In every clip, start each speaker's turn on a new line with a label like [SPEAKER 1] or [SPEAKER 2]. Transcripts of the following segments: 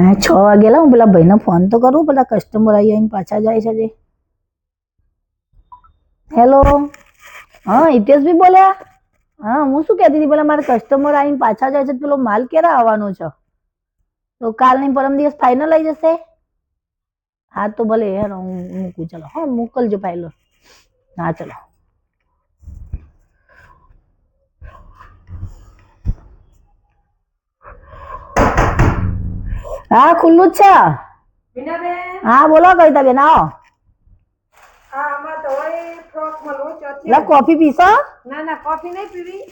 [SPEAKER 1] હા, છ વાગેલા હું પેલા ભાઈને ફોન તો કરું, પેલા કસ્ટમર આવી આવીને પાછા જાય છે જે. હેલો હા હિતેશભાઈ બોલ્યા? હા, હું શું કહેતી હતી, પેલા મારા કસ્ટમર આવીને પાછા જાય છે, પેલો માલ ક્યારે આવવાનો છે? તો કાલની પરમ દિવસ ફાઇનલ આવી જશે? હા, તો ભલે હું મૂકું, ચલો, હા, મોકલજો ફાઇલો હા, ચલો. હા ખુલ્લું જ છે. હા બોલો કવિતાબેન આવો.
[SPEAKER 2] આ આમાં તો હોય ફ્રોકમાં લોચો છે
[SPEAKER 1] એટલે કોફી પીશો.
[SPEAKER 2] ના ના કોફી નહીં પીવી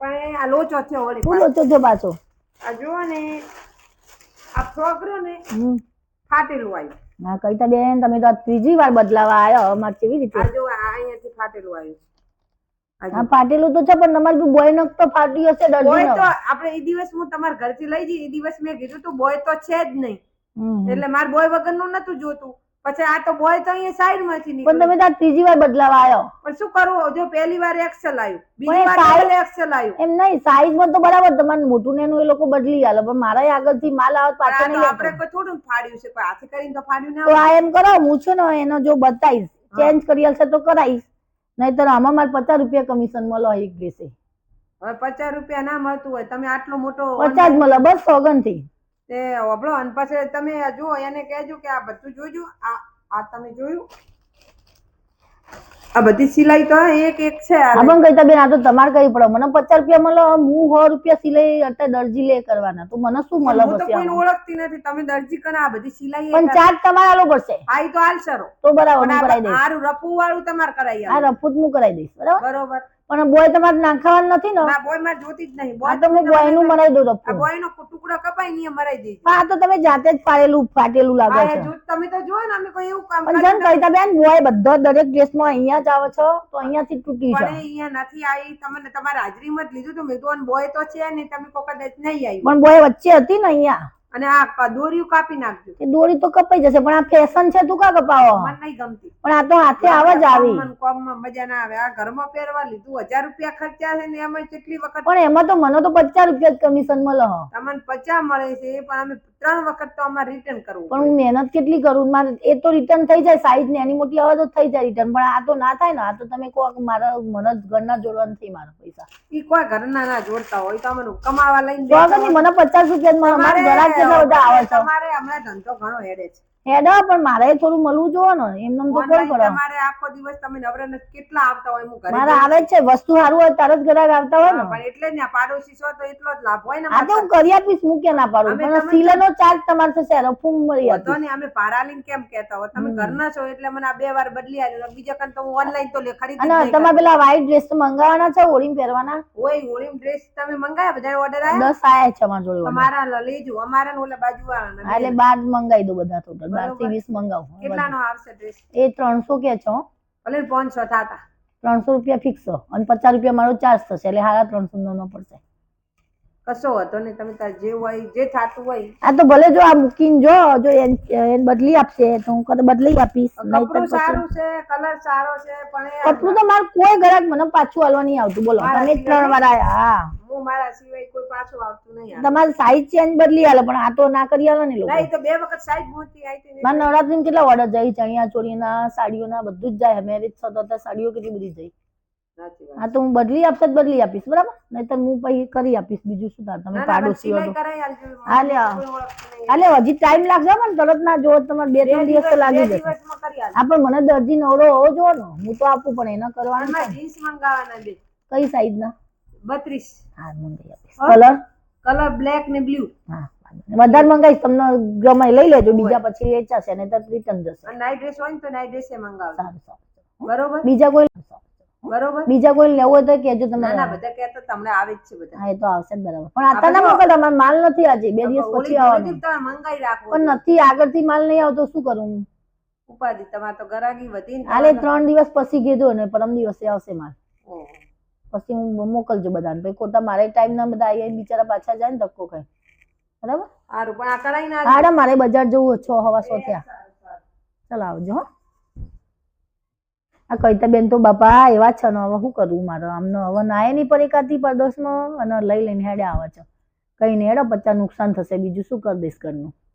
[SPEAKER 2] પણ આ લોચો
[SPEAKER 1] શું લોચો થયો પાછો?
[SPEAKER 2] આ જુઓ ને આ ફ્રોક રહ્યો ને ફાટેલું આવ્યું.
[SPEAKER 1] હા કવિતાબેન તમે તો ત્રીજી વાર બદલાવા આવ્યો અમારે કેવી રીતે?
[SPEAKER 2] આ જો આ અહીંયાથી ફાટેલું આવ્યું
[SPEAKER 1] હા. ફાટેલું તો છે પણ તમારે બી બોય નખ તો ફાટી હશે
[SPEAKER 2] બોય તો આપણે એ દિવસ હું તમારા ઘરથી લઈ જઈ એ દિવસ મેં કીધું તું બોય તો છે જ નહીં.
[SPEAKER 1] પણ
[SPEAKER 2] એટલે માર બોય વગરનું નતું જોતું. પછી આ તો બોય તો અહીંયા સાઈડમાંથી
[SPEAKER 1] તમે
[SPEAKER 2] નીકળ્યું
[SPEAKER 1] તો ત્રીજી વાર બદલાવા આવ્યો
[SPEAKER 2] પણ શું કરવું? જો પહેલી વાર એક્સેલ આવ્યું.
[SPEAKER 1] પણ
[SPEAKER 2] બીજી વાર ડબલ એક્સેલ આવ્યું.
[SPEAKER 1] એમ નહીં સાઈઝમાં તો બરાબર તમારે મોટું ને એ લોકો બદલી આલે પણ મારા આગળથી માલ આવે પાછો નહીં
[SPEAKER 2] આપણે કોઈ થોડું ફાડ્યું છે કોઈ હાથે કરીને તો ફાડ્યું ના
[SPEAKER 1] તો આ એમ કરો હું છું ને એનો જો બતાવીશ ચેન્જ કરી આલશે તો કરાવીશ. નહીતર આમાં મારે પચાસ રૂપિયા કમિશન મળો એક દેશે
[SPEAKER 2] હવે પચાસ રૂપિયા ના મળતું હોય તમે આટલો મોટો
[SPEAKER 1] પચાસ મળે બસ સોગનથી
[SPEAKER 2] તે હોભળો અને પછી તમે જુઓ એને કહેજો કે આ બધું જોજો આ આ તમે જોયું? આ બધી સિલાઈ તો એક એક છે આ
[SPEAKER 1] હા પણ કહીતા બેન આ તો તમારે કઈ પડે. મને પચાસ રૂપિયા મળે હું સો રૂપિયા સિલાઈ અત્યારે દરજી લે કરવાના. તો મને શું મળે
[SPEAKER 2] હું તો
[SPEAKER 1] કોઈ
[SPEAKER 2] ઓળખતી નથી. તમે દરજી કરો આ બધી સિલાઈ
[SPEAKER 1] પણ ચાર્જ તમારે આલો પડશે.
[SPEAKER 2] આ તો તો હાલસરો
[SPEAKER 1] તો બરાબર હું કરાવી દઈશ.
[SPEAKER 2] હારું રફુ વાળું તમારે કરાવી
[SPEAKER 1] આ
[SPEAKER 2] રફુ
[SPEAKER 1] જ હું કરાવી દઈશ બરાબર?
[SPEAKER 2] બરોબર.
[SPEAKER 1] પણ બોય તમારે નાખાવાનું નથી ને?
[SPEAKER 2] ના બોયમાં જોતી જ નહીં. બોય
[SPEAKER 1] તો હું બોયનું બનાવી દઉં રફુ
[SPEAKER 2] બોય નો ટુકડો કપાઈ ને મરાઈ
[SPEAKER 1] દે હા તો તમે જાતે જ પાડેલું ફાટેલું લાગે છે.
[SPEAKER 2] જો તમે તો જો ને અમે કોઈ એવું કામ
[SPEAKER 1] પણ જન કવિતા બેન બોય બધો દરેક ડ્રેસમાં અહીંયા જ આવો છો તો અહીંયાથી તૂટી
[SPEAKER 2] પણ
[SPEAKER 1] છે
[SPEAKER 2] એ અહીંયા નથી આવી. તમને તમારા હાજરીમાં જ લીધું તો મેં તો બોય તો છે ને તમે કોઈ કદાચ નહીં આવી
[SPEAKER 1] પણ બોય વચ્ચે હતી ને અહીંયા.
[SPEAKER 2] અને આ દોરી કાપી નાખજો.
[SPEAKER 1] એ દોરી તો કપાઈ જશે પણ આ ફેશન છે તું કા કપાવો?
[SPEAKER 2] મને નહીં ગમતી.
[SPEAKER 1] પણ આ તો હાથે આવે જ આવી.
[SPEAKER 2] કોમમાં કોમમાં મજા ના આવે. આ ઘરમાં પહેરવા લીધું હજાર રૂપિયા ખર્ચા છે ને એમાં કેટલી વખત
[SPEAKER 1] પણ એમાં તો મને તો પચાસ રૂપિયા જ કમિશન મળે હ.
[SPEAKER 2] તમને પચાસ મળે છે પણ અમે ત્રણ વખત તો અમારે રિટર્ન કરવું
[SPEAKER 1] પણ હું મહેનત કેટલી કરું? મારે એ તો રિટર્ન થઈ જાય સાઈઝ ને એની મોટી આવે તો થઈ જાય રિટર્ન પણ આ તો ના થાય ને આ તો તમે કહો મારા મને ઘરના જોડવા નથી મારા પૈસા.
[SPEAKER 2] ઈ કોઈ ઘરના ના જોડતા હોય તો અમે કમાવા લઈને.
[SPEAKER 1] મને પચાસ રૂપિયા મારા ઘરાક કેટલા બધા આવે છે.
[SPEAKER 2] તમારે હમણાં ધંધો ઘણો હેડે છે.
[SPEAKER 1] હેડા પણ મારે થોડું મળવું જોવે ને એમને તો કોણ કરે
[SPEAKER 2] તમારે આખો દિવસ તમે નવરા કેટલા આવતા હોય હું ઘરે
[SPEAKER 1] મારા આવે જ છે વસ્તુ સારું હોય તરત જ ગ્રાહક આવતા હોય ને.
[SPEAKER 2] પણ એટલે જ ને પાડોશી છો તો એટલો જ લાભ હોય ને
[SPEAKER 1] આ તો હું કરી આપીશ હું કે ના પાડું? પણ
[SPEAKER 2] તમે
[SPEAKER 1] ચાર્જ તમારે થશે રફું મળી
[SPEAKER 2] વધો
[SPEAKER 1] આપીશ.
[SPEAKER 2] ને અમે પારાલિંગ કેમ કહેતા હોય તમે ઘરના છો એટલે મને આ બે વાર બદલી આવ્યો બીજા કન તો હું ઓનલાઈન તો લે ખરીદી
[SPEAKER 1] અને તમારે પેલા વ્હાઈટ ડ્રેસ તો મંગાવવાના છે હોળી પહેરવાના.
[SPEAKER 2] હોય હોળી ડ્રેસ તમે મંગાયા? બધા ઓર્ડર આયા?
[SPEAKER 1] દસ આયા છે અમારા જોડે
[SPEAKER 2] લ- લેજો. અમારા ઓલા બાજુ
[SPEAKER 1] વાળા એટલે બાર મંગાવી દો બધા ટોટલ
[SPEAKER 2] બારથી
[SPEAKER 1] વીસ મંગાવું
[SPEAKER 2] કેટલાનો આવશે ડ્રેસ
[SPEAKER 1] એ ત્રણસો કે છો.
[SPEAKER 2] ભલે પાંચસો થતા.
[SPEAKER 1] ત્રણસો રૂપિયા ફિક્સ અને પચાસ રૂપિયા મારો ચાર્જ થશે એટલે હારા ત્રણસો નો પડશે.
[SPEAKER 2] કશો હતો ને તમે તાર જે હોય જે થાતું હોય.
[SPEAKER 1] આ તો ભલે જો આ મૂકીને જો જો એન એન બદલી આપશે તો હું કદાચ બદલી આપીશ
[SPEAKER 2] કપડું સારું છે કલર સારો છે પણ
[SPEAKER 1] કપડું તો મારે કોઈ ગ્રાહક મને પાછું આલવા નહીં આવતું બોલો. તમે ત્રણ વાર આયા હા.
[SPEAKER 2] હું મારા સિવાય કોઈ પાછું આવતું નહીં
[SPEAKER 1] તમારે સાઈઝ ચેન્જ બદલી આલે પણ આ તો ના કરી આલો ને લોકો.
[SPEAKER 2] નહીં તો બે વખત સાઈઝ મોટી આવી હતી
[SPEAKER 1] મારા નવરાત્રીમાં કેટલા ઓર્ડર જાય ચણિયા ચોળીના સાડીઓના બધું જ જાય. મેરેજ થતા હતા સાડીઓ કેટલી બધી જાય. હા તો હું બદલી આપશે તો બદલી આપીશ બરાબર? નહીતર હું પછી કરી આપીશ બીજું શું થાય? તમે
[SPEAKER 2] ના, ના, પણ
[SPEAKER 1] પાડોશી હો
[SPEAKER 2] સિલાઈ
[SPEAKER 1] તો.
[SPEAKER 2] કરાઈ આલજો.
[SPEAKER 1] હા, લે આ.
[SPEAKER 2] કોઈ ઓળખતું નહીં.
[SPEAKER 1] હાલે હજી ટાઈમ લાગશે પણ તરત ના જો તમારે બે ત્રણ દિવસ તો લાગી જશે. હા પણ મને દરજી નવરો હોવો જોવો ને. હું તો આપું પણ એના કરવાનું
[SPEAKER 2] જીન્સ મંગાવવાના બે.
[SPEAKER 1] કઈ સાઈઝ ના?
[SPEAKER 2] બત્રીસ.
[SPEAKER 1] હા મંગાવી આપીશ. કલર
[SPEAKER 2] કલર બ્લેક ને બ્લુ
[SPEAKER 1] હા વધારે મંગાવીશ તમને ગમે લઈ લેજો. બીજા પછી વેચાશે ને તો રિટર્ન જશે
[SPEAKER 2] નાઇટ ડ્રેસ હોય ને તો નાઇટ ડ્રેસ મંગાવજો.
[SPEAKER 1] સારું સારું.
[SPEAKER 2] બરોબર?
[SPEAKER 1] બીજા કોઈ
[SPEAKER 2] બરોબર?
[SPEAKER 1] બીજા કોઈ લેવો તો કેજો તમે.
[SPEAKER 2] ના ના બધા કહેતા તમને આવે જ છે બધા.
[SPEAKER 1] હા એ તો આવશે જ બરાબર. પણ આતા ના મોકલ મારે માલ નથી આજે બે દિવસ પછી આવવાનું.
[SPEAKER 2] તમારે મંગાઈ રાખો.
[SPEAKER 1] પણ નથી આગળથી માલ નહીં આવતો શું કરું હું?
[SPEAKER 2] ઉપાધિ તમાર તો ગરાગી વધી ને
[SPEAKER 1] હાલે
[SPEAKER 2] તમારે-
[SPEAKER 1] ત્રણ દિવસ પછી કીધું ને પરમ દિવસે આવશે માલ. પછી હું મોકલજો બધાને. ભાઈ ખોટા મારે ટાઈમ ના બધા આવીને બિચારા પાછા જાય ને ધક્કો ખાય બરાબર?
[SPEAKER 2] સારું પણ આ કરાઈ ના
[SPEAKER 1] મારે બજાર જવું છ હવા સો થયા ચલાવજો આવજો હો. આ કવિતા બેન તો બાપા એવા છે ને હવે શું કરવું મારે? આમનો હવે નાય નહીં પર પરદોષમાં અને લઈ લઈને હેડે આવે છે. કઈ નહીં હેડો પચાસ નુકસાન થશે. બીજું શું કરી દઈશ ઘરનું?